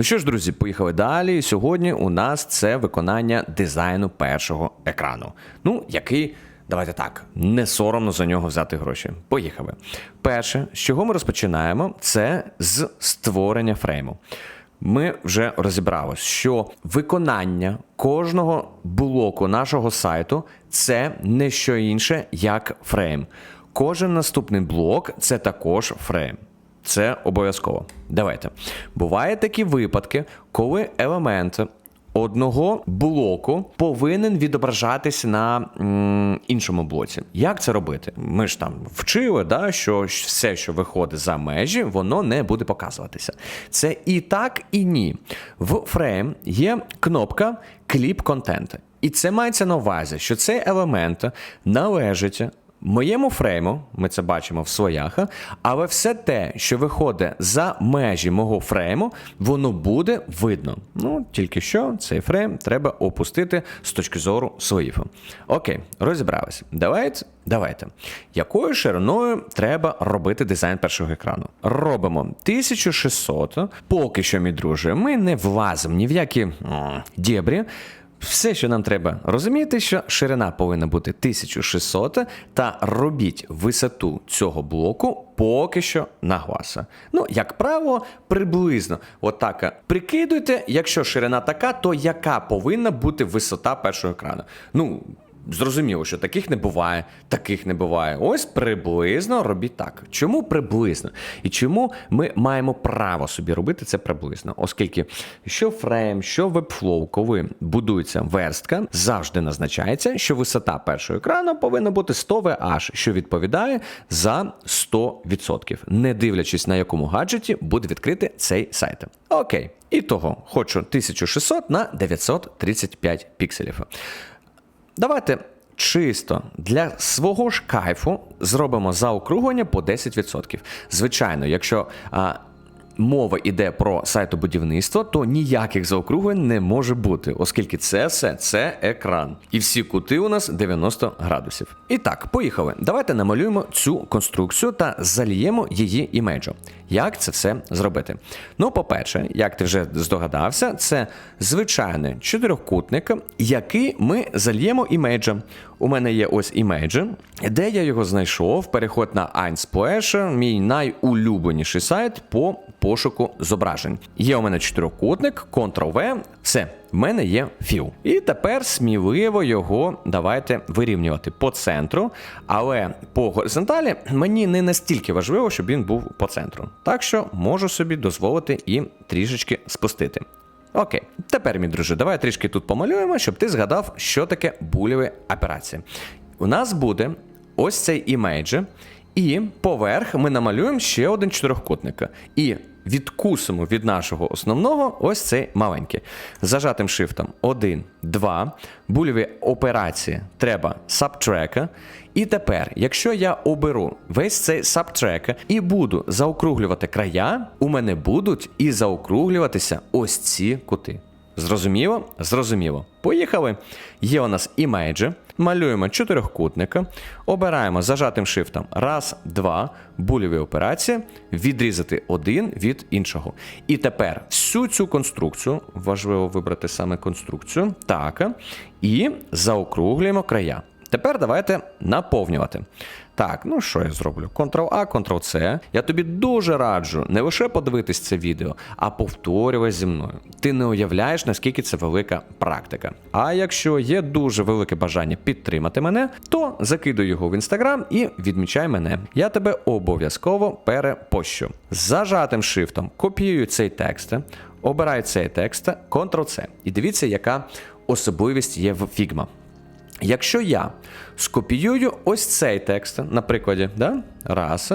Ну що ж, друзі, поїхали далі. Сьогодні у нас це виконання дизайну першого екрану. Ну, який. Давайте так, не соромно за нього взяти гроші. Поїхали. Перше, з чого ми розпочинаємо, це з створення фрейму. Ми вже розібралися, що виконання кожного блоку нашого сайту це не що інше, як фрейм. Кожен наступний блок це також фрейм. Це обов'язково. Давайте. Бувають такі випадки, коли елемент одного блоку повинен відображатися на м, іншому блоці. Як це робити? Ми ж там вчили, да, що все, що виходить за межі, воно не буде показуватися. Це і так, і ні. В фрейм є кнопка кліп контент. І це мається на увазі, що цей елемент належить моєму фрейму, ми це бачимо в своях, але все те, що виходить за межі мого фрейму, воно буде видно. Ну, тільки що цей фрейм треба опустити з точки зору своїх. Окей, розібралися. Давайте. Давайте. Якою шириною треба робити дизайн першого екрану? Робимо 1600. Поки що, мій друже, ми не влазимо ні в які дєбрі. Все, що нам треба розуміти, що ширина повинна бути 1600, та робіть висоту цього блоку поки що на гласа. Ну, як правило, приблизно отак прикидуйте, якщо ширина така, то яка повинна бути висота першого екрану? Ну, Зрозуміло, що таких не буває, таких не буває. Ось приблизно робіть так. Чому приблизно? І чому ми маємо право собі робити це приблизно? Оскільки що фрейм, що вебфлоу, коли будується верстка, завжди назначається, що висота першого екрану повинна бути 100 VH, що відповідає за 100%, не дивлячись на якому гаджеті буде відкрити цей сайт. Окей. І того хочу 1600 на 935 пікселів. Давайте чисто для свого ж кайфу зробимо заокруглення по 10%. Звичайно, якщо а, мова йде про сайтобудівництво, то ніяких заокруглень не може бути, оскільки це все це екран. І всі кути у нас 90 градусів. І так, поїхали. Давайте намалюємо цю конструкцію та заліємо її імейджем. Як це все зробити? Ну, по-перше, як ти вже здогадався, це звичайний чотирьохкутник, який ми зальємо імейджем. У мене є ось імейджі, де я його знайшов. Переход на Einsplash, мій найулюбленіший сайт по пошуку зображень. Є у мене чотирикутник, Ctrl-V, все. В мене є філ. І тепер сміливо його давайте вирівнювати по центру. Але по горизонталі мені не настільки важливо, щоб він був по центру. Так що можу собі дозволити і трішечки спустити. Окей, тепер, мій друже, давай трішки тут помалюємо, щоб ти згадав, що таке булєві операції. У нас буде ось цей імейдж, і поверх ми намалюємо ще один чотирьохкутник. І відкусимо від нашого основного ось цей маленький. Зажатим шифтом 1, 2. Бульові операції треба сабтрека. І тепер, якщо я оберу весь цей сабтрек і буду заокруглювати края, у мене будуть і заокруглюватися ось ці кути. Зрозуміло? Зрозуміло. Поїхали. Є у нас імейджі. Малюємо чотирьохкутника, обираємо зажатим шифтом раз, два, бульові операції, відрізати один від іншого. І тепер всю цю конструкцію, важливо вибрати саме конструкцію, так, і заокруглюємо края. Тепер давайте наповнювати. Так, ну що я зроблю? Ctrl-A, Ctrl-C. Я тобі дуже раджу не лише подивитись це відео, а повторювати зі мною. Ти не уявляєш, наскільки це велика практика. А якщо є дуже велике бажання підтримати мене, то закидуй його в інстаграм і відмічай мене. Я тебе обов'язково перепощу. Зажатим шрифтом копіюю цей текст, обираю цей текст, Ctrl-C. І дивіться, яка особливість є в Figma. Якщо я скопіюю ось цей текст, на прикладі, да? раз,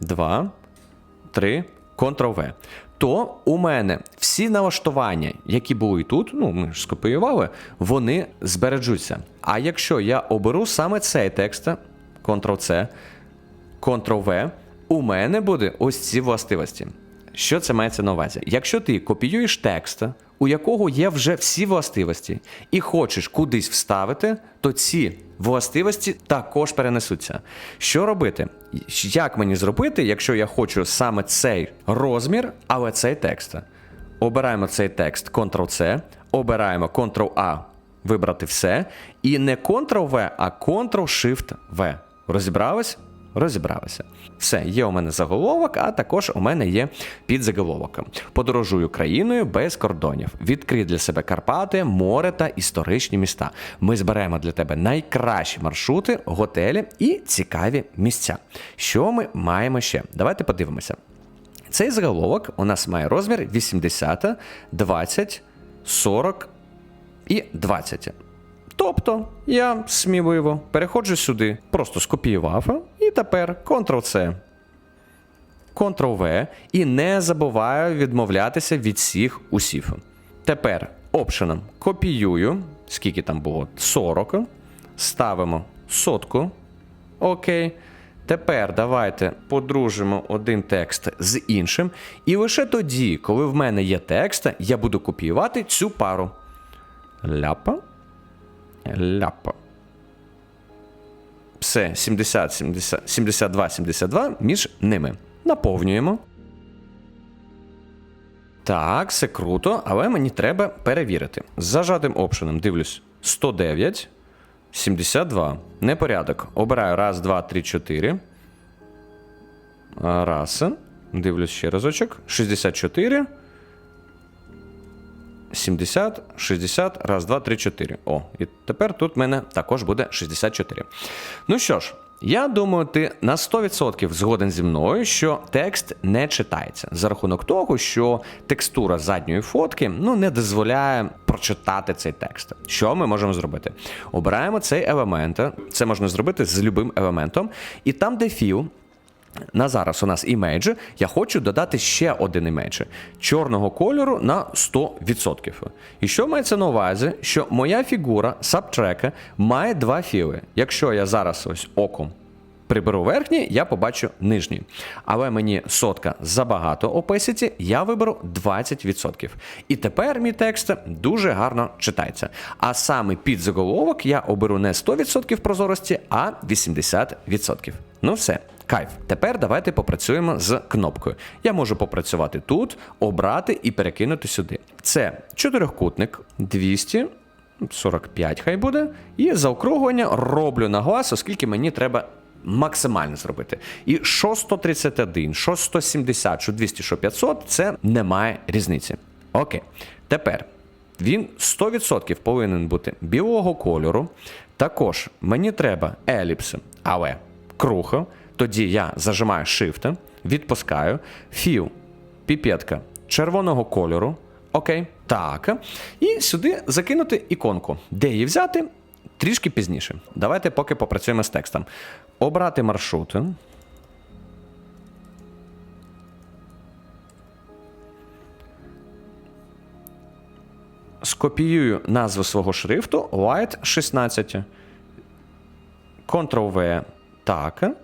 два, три, Ctrl-V, то у мене всі налаштування, які були тут, ну ми ж скопіювали, вони збережуться. А якщо я оберу саме цей текст, Ctrl-C, Ctrl-V, у мене буде ось ці властивості. Що це мається на увазі? Якщо ти копіюєш текст, у якого є вже всі властивості, і хочеш кудись вставити, то ці властивості також перенесуться. Що робити? Як мені зробити, якщо я хочу саме цей розмір, але цей текст? обираємо цей текст Ctrl-C, обираємо Ctrl-A, вибрати все. І не Ctrl-V, а Ctrl-Shift-V. Розібрались? Розібралися. Все, є у мене заголовок, а також у мене є підзаголовок. Подорожую країною без кордонів. Відкрий для себе Карпати, море та історичні міста. Ми зберемо для тебе найкращі маршрути, готелі і цікаві місця. Що ми маємо ще? Давайте подивимося. Цей заголовок у нас має розмір 80, 20, 40 і 20. Тобто я сміливо переходжу сюди, просто скопіював, і тепер Ctrl-C, Ctrl-V і не забуваю відмовлятися від всіх усів. Тепер опшеном копіюю, скільки там було? 40. Ставимо сотку. Окей. Тепер давайте подружимо один текст з іншим. І лише тоді, коли в мене є текст, я буду копіювати цю пару. Ляпа. Ляпа. Все, 70, 70, 72, 72 між ними. Наповнюємо. Так, все круто, але мені треба перевірити. З зажатим опшеном дивлюсь 109, 72. Непорядок. Обираю раз, два, три, чотири. Раз. Дивлюсь ще разочок. 64. 70, 60, раз, два, три, чотири. О, і тепер тут в мене також буде 64. Ну що ж, я думаю, ти на 100% згоден зі мною, що текст не читається за рахунок того, що текстура задньої фотки ну, не дозволяє прочитати цей текст. Що ми можемо зробити? Обираємо цей елемент. Це можна зробити з любим елементом, і там, де філ, на зараз у нас імейдж, я хочу додати ще один імейдж чорного кольору на 100%. І що мається на увазі, що моя фігура сабтрека має два філи. Якщо я зараз ось оком приберу верхній, я побачу нижній. Але мені сотка забагато описіті, я виберу 20%. І тепер мій текст дуже гарно читається. А саме під заголовок я оберу не 100% прозорості, а 80%. Ну все. Кайф. Тепер давайте попрацюємо з кнопкою. Я можу попрацювати тут, обрати і перекинути сюди. Це чотирьохкутник 245 хай буде. І заокруглення роблю на глаз, оскільки мені треба максимально зробити. І що 131, що 170, що 200, що 500, це немає різниці. Окей. Тепер він 100% повинен бути білого кольору. Також мені треба еліпси, але круха. Тоді я зажимаю Shift, відпускаю, філ, піпетка червоного кольору. Окей. Так. І сюди закинути іконку. Де її взяти? Трішки пізніше. Давайте поки попрацюємо з текстом. Обрати маршрут. Скопіюю назву свого шрифту White 16. Ctrl-V. Так.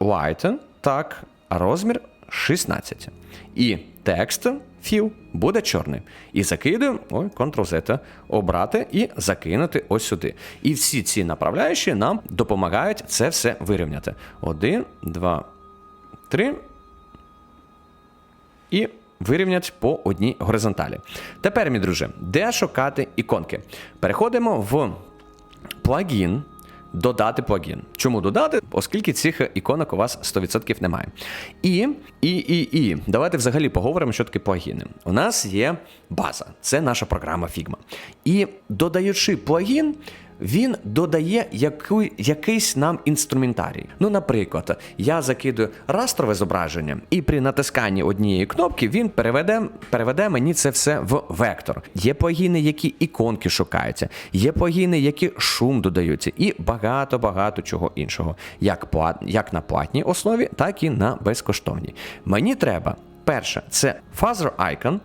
White. Так. Розмір 16. І текст філ буде чорний. І закидую, ой, Ctrl-Z, обрати і закинути ось сюди. І всі ці направляючі нам допомагають це все вирівняти. Один, два, три. І вирівнять по одній горизонталі. Тепер, мій друже, де шукати іконки? Переходимо в плагін. Додати плагін. Чому додати? Оскільки цих іконок у вас 100% немає. І, і, і, і, давайте взагалі поговоримо, що таке плагіни. У нас є база, це наша програма Figma. І додаючи плагін, він додає яку, якийсь нам інструментарій. Ну, наприклад, я закидую растрове зображення, і при натисканні однієї кнопки він переведе, переведе мені це все в вектор. Є плагіни, які іконки шукаються, є плагіни, які шум додаються, і багато-багато чого іншого, як, плат, як на платній основі, так і на безкоштовній. Мені треба, перше, це Father Icon.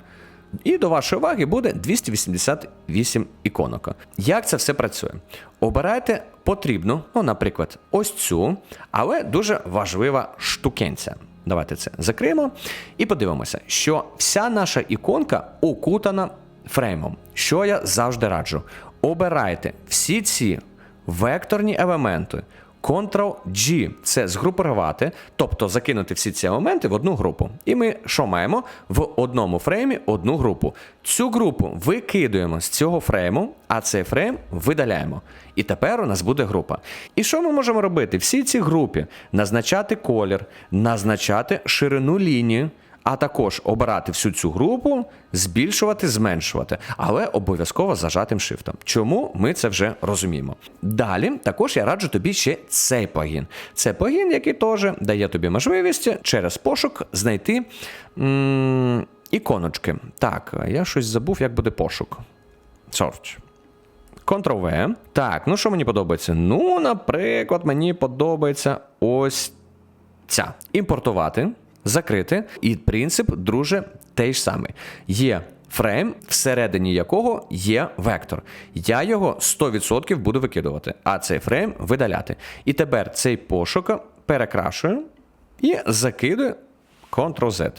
І до вашої уваги буде 288 іконок. Як це все працює? Обирайте потрібну, ну, наприклад, ось цю, але дуже важлива штукенця. Давайте це закриємо і подивимося, що вся наша іконка окутана фреймом. Що я завжди раджу? Обирайте всі ці векторні елементи. Ctrl-G це згрупувати, тобто закинути всі ці елементи в одну групу. І ми що маємо? В одному фреймі одну групу. Цю групу викидуємо з цього фрейму, а цей фрейм видаляємо. І тепер у нас буде група. І що ми можемо робити? Всі ці групи назначати колір, назначати ширину лінії а також обирати всю цю групу, збільшувати, зменшувати, але обов'язково зажатим шрифтом. Чому ми це вже розуміємо? Далі також я раджу тобі ще цей плагін. Це плагін, який теж дає тобі можливість через пошук знайти м- іконочки. Так, я щось забув, як буде пошук. Search. Ctrl-V. Так, ну що мені подобається? Ну, наприклад, мені подобається ось ця. Імпортувати закрити. І принцип, друже, той ж самий. Є фрейм, всередині якого є вектор. Я його 100% буду викидувати, а цей фрейм видаляти. І тепер цей пошук перекрашую і закидую Ctrl-Z.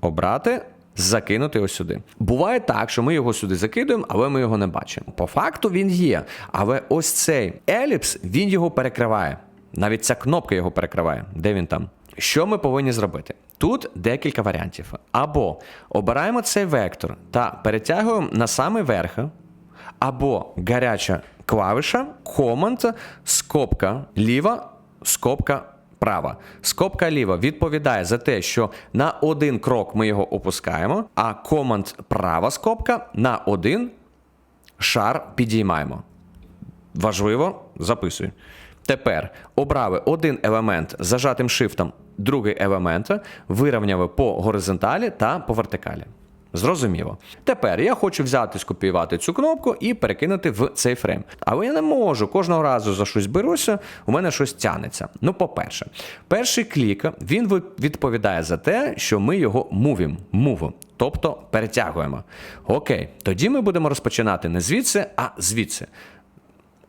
Обрати. Закинути ось сюди. Буває так, що ми його сюди закидуємо, але ми його не бачимо. По факту він є. Але ось цей еліпс він його перекриває. Навіть ця кнопка його перекриває. Де він там? Що ми повинні зробити? Тут декілька варіантів. Або обираємо цей вектор та перетягуємо на самий верх, або гаряча клавіша, Command, скобка ліва, скобка права. Скобка ліва відповідає за те, що на один крок ми його опускаємо, а команд права скобка на один шар підіймаємо. Важливо, записуй. Тепер обрали один елемент зажатим шифтом другий елемент, вирівняли по горизонталі та по вертикалі. Зрозуміло. Тепер я хочу взяти, скопіювати цю кнопку і перекинути в цей фрейм. Але я не можу. Кожного разу за щось беруся, у мене щось тянеться. Ну, по-перше, перший клік він відповідає за те, що ми його мувім, мув, тобто перетягуємо. Окей, тоді ми будемо розпочинати не звідси, а звідси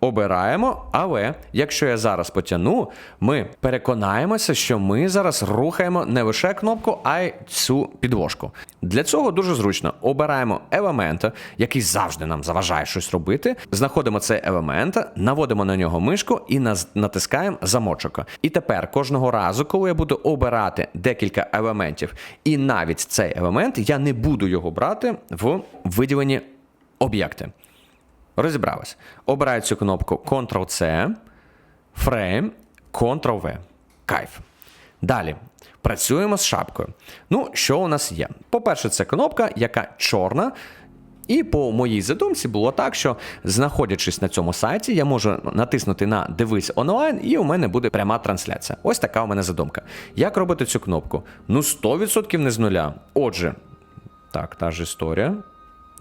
обираємо, але якщо я зараз потягну, ми переконаємося, що ми зараз рухаємо не лише кнопку, а й цю підложку. Для цього дуже зручно обираємо елемент, який завжди нам заважає щось робити. Знаходимо цей елемент, наводимо на нього мишку і натискаємо замочок. І тепер кожного разу, коли я буду обирати декілька елементів, і навіть цей елемент, я не буду його брати в виділенні об'єкти. Розібралась. Обираю цю кнопку Ctrl-C, Frame, Ctrl-V. Кайф. Далі. Працюємо з шапкою. Ну, що у нас є? По-перше, це кнопка, яка чорна. І по моїй задумці було так, що знаходячись на цьому сайті, я можу натиснути на Дивись онлайн, і у мене буде пряма трансляція. Ось така у мене задумка. Як робити цю кнопку? Ну, 100% не з нуля. Отже, так, та ж історія.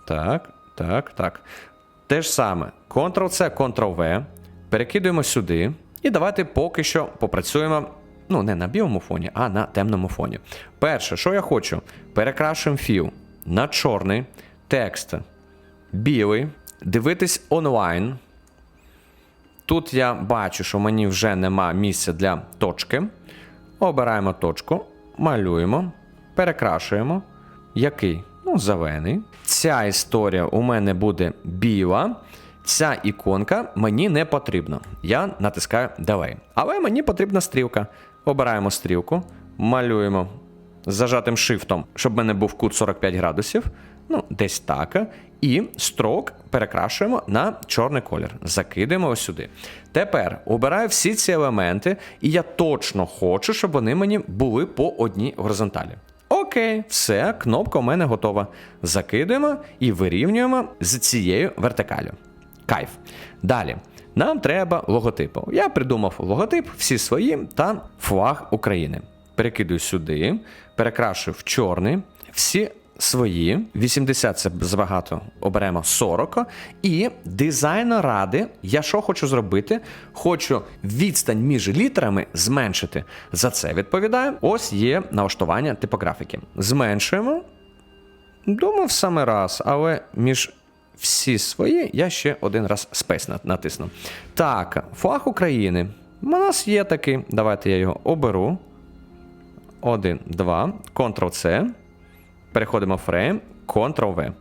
Так, так, так. Те ж саме, Ctrl-C, Ctrl-V. Перекидуємо сюди. І давайте поки що попрацюємо. Ну, не на білому фоні, а на темному фоні. Перше, що я хочу? Перекрашуємо філ на чорний, текст білий. Дивитись онлайн. Тут я бачу, що мені вже нема місця для точки. Обираємо точку, малюємо, перекрашуємо. Який? Ну, зелений. Ця історія у мене буде біла. Ця іконка мені не потрібна. Я натискаю Delay. Але мені потрібна стрілка. Обираємо стрілку, малюємо зажатим шифтом, щоб в мене був кут 45 градусів. Ну, десь так. І строк перекрашуємо на чорний колір. Закидаємо ось сюди. Тепер обираю всі ці елементи, і я точно хочу, щоб вони мені були по одній горизонталі. Окей, все, кнопка у мене готова. Закидуємо і вирівнюємо з цією вертикалю. Кайф. Далі. Нам треба логотипу. Я придумав логотип, всі свої та флаг України. Перекидую сюди, перекрашую в чорний. Всі свої, 80 це забагато, оберемо 40. І дизайну ради, я що хочу зробити? Хочу відстань між літерами зменшити. За це відповідаю. Ось є налаштування типографіки. Зменшуємо. Думав саме раз, але між всі свої я ще один раз спейс натисну. Так, флаг України. У нас є такий. Давайте я його оберу. Один, два. Ctrl-C. Переходимо в фрейм, Ctrl-V.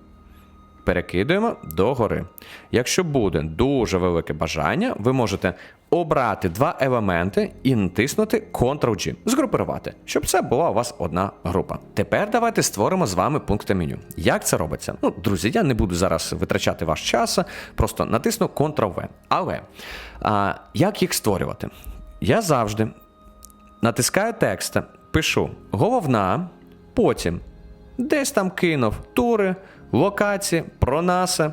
Перекидуємо догори. Якщо буде дуже велике бажання, ви можете обрати два елементи і натиснути Ctrl-G, згрупувати, щоб це була у вас одна група. Тепер давайте створимо з вами пункти меню. Як це робиться? Ну, друзі, я не буду зараз витрачати ваш час, просто натисну Ctrl-V. Але а, як їх створювати? Я завжди натискаю текст, пишу головна, потім десь там кинув тури, локації, пронаси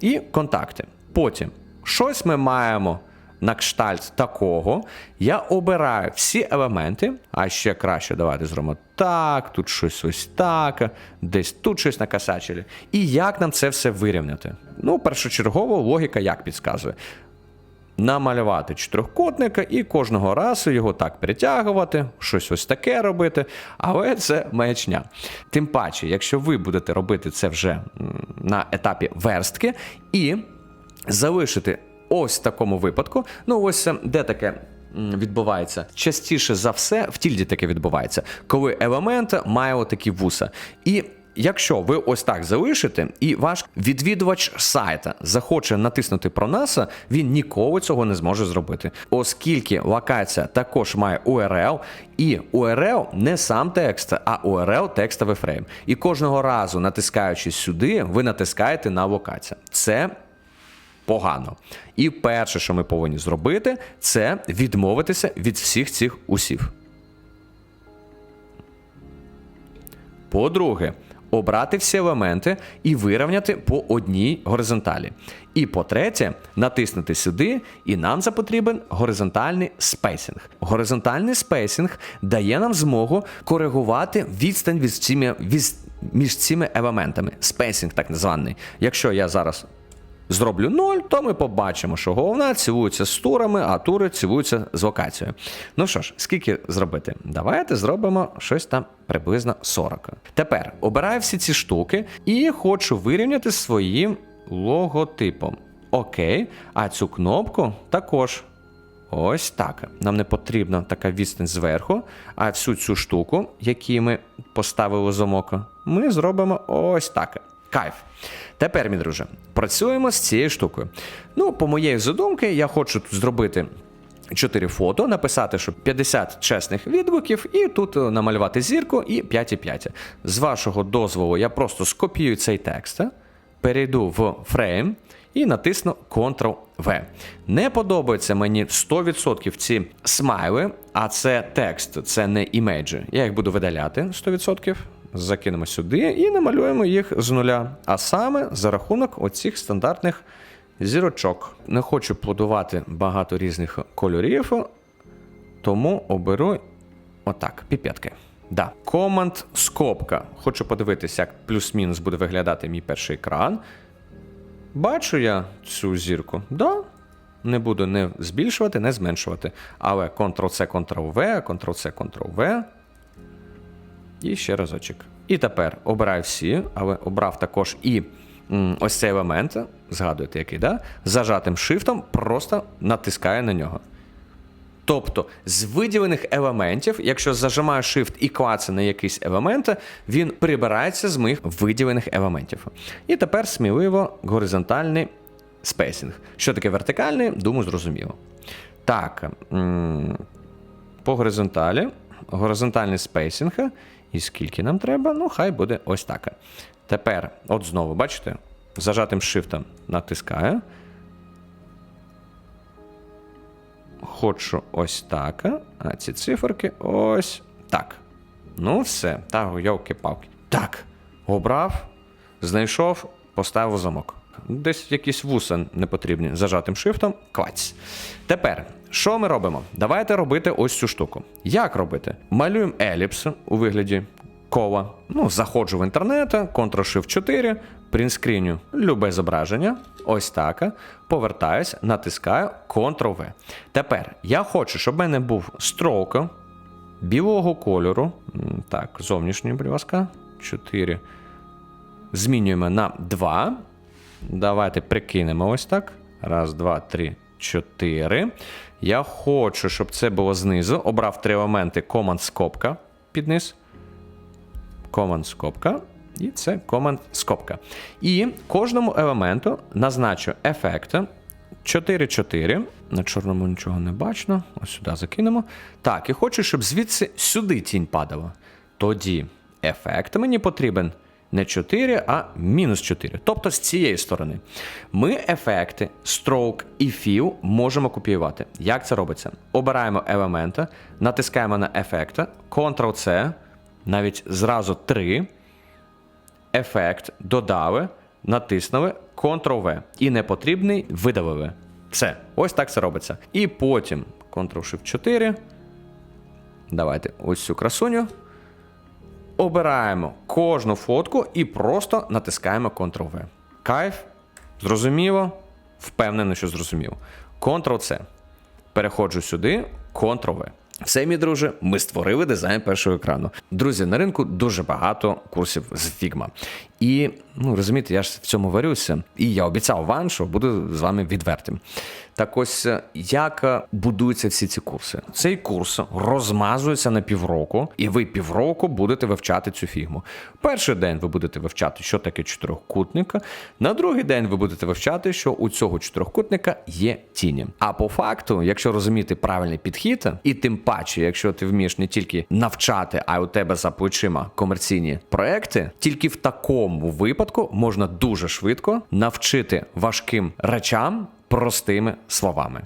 і контакти. Потім щось ми маємо на кштальт такого. Я обираю всі елементи, а ще краще давайте зробимо так, тут щось ось так, десь тут щось накосячили. І як нам це все вирівняти? Ну, першочергово логіка як підказує. Намалювати чотирьохкутника і кожного разу його так притягувати, щось ось таке робити, але це маячня. Тим паче, якщо ви будете робити це вже на етапі верстки і залишити ось в такому випадку, ну ось е, де таке. Відбувається частіше за все, в тільді таке відбувається, коли елемент має отакі вуса. І якщо ви ось так залишите, і ваш відвідувач сайта захоче натиснути про нас, він ніколи цього не зможе зробити, оскільки локація також має URL, і URL не сам текст, а URL текстовий фрейм. І кожного разу, натискаючи сюди, ви натискаєте на локацію. Це погано. І перше, що ми повинні зробити, це відмовитися від всіх цих усів. По-друге, обрати всі елементи і вирівняти по одній горизонталі. І по-третє, натиснути сюди, і нам запотрібен горизонтальний спейсинг. Горизонтальний спейсинг дає нам змогу коригувати відстань від цими, від, між цими елементами. Спейсинг так званий. Якщо я зараз зроблю 0, то ми побачимо, що головна цілується з турами, а тури цілуються з локацією. Ну що ж, скільки зробити? Давайте зробимо щось там приблизно 40. Тепер обираю всі ці штуки і хочу вирівняти своїм логотипом. Окей, а цю кнопку також. Ось так. Нам не потрібна така відстань зверху, а всю цю штуку, яку ми поставили замок, ми зробимо ось так. Кайф. Тепер, мій друже, працюємо з цією штукою. Ну, по моєї задумки, я хочу тут зробити. 4 фото, написати, що 50 чесних відгуків, і тут е, намалювати зірку і 5,5. З вашого дозволу я просто скопію цей текст, е, перейду в фрейм і натисну Ctrl-V. Не подобаються мені 100% ці смайли, а це текст, це не імейджі. Я їх буду видаляти 100%. Закинемо сюди і намалюємо їх з нуля. А саме за рахунок оцих стандартних зірочок. Не хочу плодувати багато різних кольорів, тому оберу отак, піпетки. Да. Команд скобка. Хочу подивитися, як плюс-мінус буде виглядати мій перший екран. Бачу я цю зірку. Да. Не буду не збільшувати, не зменшувати. Але Ctrl-C, Ctrl-V, Ctrl-C, Ctrl-V. І ще разочок. І тепер обираю всі, але обрав також і м, ось цей елемент. Згадуєте, який, да? Зажатим шифтом просто натискаю на нього. Тобто з виділених елементів, якщо зажимаю Shift і клацаю на якийсь елемент, він прибирається з моїх виділених елементів. І тепер сміливо горизонтальний спейсинг. Що таке вертикальний, думаю, зрозуміло. Так, по горизонталі, горизонтальний спейсинг. І скільки нам треба? Ну, хай буде ось так. Тепер, от знову, бачите, зажатим шифтом натискаю. Хочу ось так. А ці циферки ось так. Ну, все. Так, йовки-палки. Так. Обрав, знайшов, поставив замок. Десь якісь вуса не потрібні зажатим шифтом. Клац. Тепер, що ми робимо? Давайте робити ось цю штуку. Як робити? Малюємо еліпс у вигляді кола. Ну, заходжу в інтернет, Ctrl-Shift 4, принтскріню любе зображення. Ось так. Повертаюсь, натискаю Ctrl-V. Тепер я хочу, щоб в мене був строк білого кольору. Так, зовнішній, будь ласка, 4. Змінюємо на 2. Давайте прикинемо ось так. Раз, два, три, чотири. Я хочу, щоб це було знизу. Обрав три елементи Command скобка під низ. Command скобка. І це Command скобка. І кожному елементу назначу ефект 4-4. На чорному нічого не бачно. Ось сюди закинемо. Так, і хочу, щоб звідси сюди тінь падала. Тоді ефект мені потрібен не 4, а мінус 4. Тобто з цієї сторони. Ми ефекти, stroke і fill можемо копіювати. Як це робиться? Обираємо елемента, натискаємо на ефекта, Ctrl-C, навіть зразу 3. Ефект додали, натиснули Ctrl-V. І непотрібний видалили. Все, ось так це робиться. І потім Ctrl-Shift-4. Давайте ось цю красуню. Обираємо кожну фотку і просто натискаємо Ctrl-V. Кайф. Зрозуміло. Впевнений, що зрозуміло. Ctrl-C. Переходжу сюди, Ctrl-V. Все, мій друже, ми створили дизайн першого екрану. Друзі, на ринку дуже багато курсів з Figma. І ну розумієте, я ж в цьому варюся. І я обіцяв вам, що буду з вами відвертим. Так ось е, як е, будуються всі ці курси? Цей курс розмазується на півроку, і ви півроку будете вивчати цю фігму. Перший день ви будете вивчати, що таке чотирьохкутника. На другий день ви будете вивчати, що у цього чотирьохкутника є тіні. А по факту, якщо розуміти правильний підхід, і тим паче, якщо ти вмієш не тільки навчати, а й у тебе за плечима комерційні проекти, тільки в такому випадку можна дуже швидко навчити важким речам простими словами.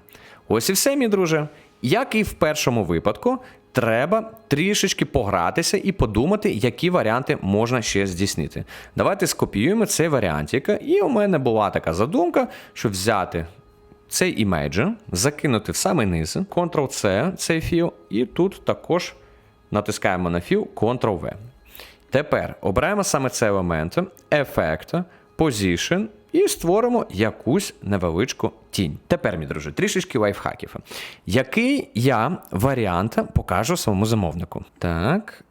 Ось і все, мій друже. Як і в першому випадку, треба трішечки погратися і подумати, які варіанти можна ще здійснити. Давайте скопіюємо цей варіантик. І у мене була така задумка, що взяти цей імейджер, закинути в самий низ, Ctrl-C, цей філ, і тут також натискаємо на філ Ctrl-V. Тепер обираємо саме цей елемент, ефект, position і створимо якусь невеличку тінь. Тепер, мій друже, трішечки лайфхаків. Який я варіант покажу самому замовнику? Так.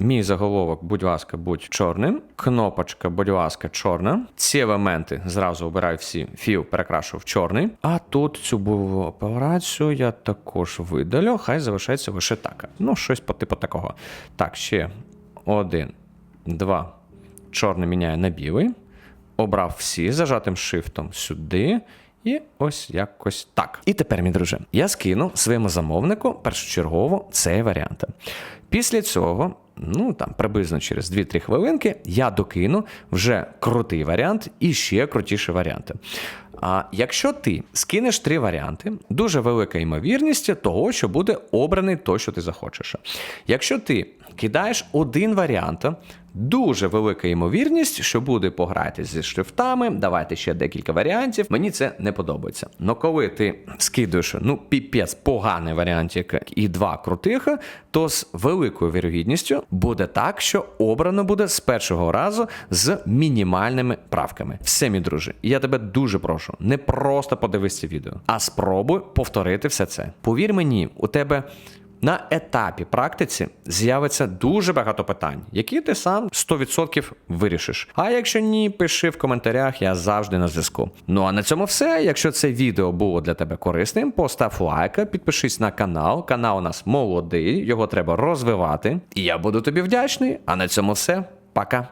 Мій заголовок, будь ласка, будь чорним. Кнопочка, будь ласка, чорна. Ці елементи зразу обираю всі. Філ перекрашу в чорний. А тут цю бойову операцію я також видалю. Хай залишається лише так. Ну, щось по типу такого. Так, ще один, два. Чорний міняє на білий. Обрав всі зажатим шифтом сюди. І ось якось так. І тепер, мій друже, я скину своєму замовнику першочергово цей варіант. Після цього, ну там приблизно через 2-3 хвилинки, я докину вже крутий варіант і ще крутіші варіанти. А якщо ти скинеш три варіанти, дуже велика ймовірність того, що буде обраний той, що ти захочеш. Якщо ти кидаєш один варіант, дуже велика ймовірність, що буде пограти зі шрифтами, давайте ще декілька варіантів. Мені це не подобається. Но коли ти скидуєш ну піпець поганий варіантик і два крутих, то з великою вірогідністю буде так, що обрано буде з першого разу з мінімальними правками. Все, мій друже, я тебе дуже прошу, не просто подивись це відео, а спробуй повторити все це. Повір мені, у тебе. На етапі практиці з'явиться дуже багато питань, які ти сам 100% вирішиш. А якщо ні, пиши в коментарях, я завжди на зв'язку. Ну а на цьому все. Якщо це відео було для тебе корисним, постав лайк, підпишись на канал. Канал у нас молодий, його треба розвивати. І я буду тобі вдячний. А на цьому все. Пока.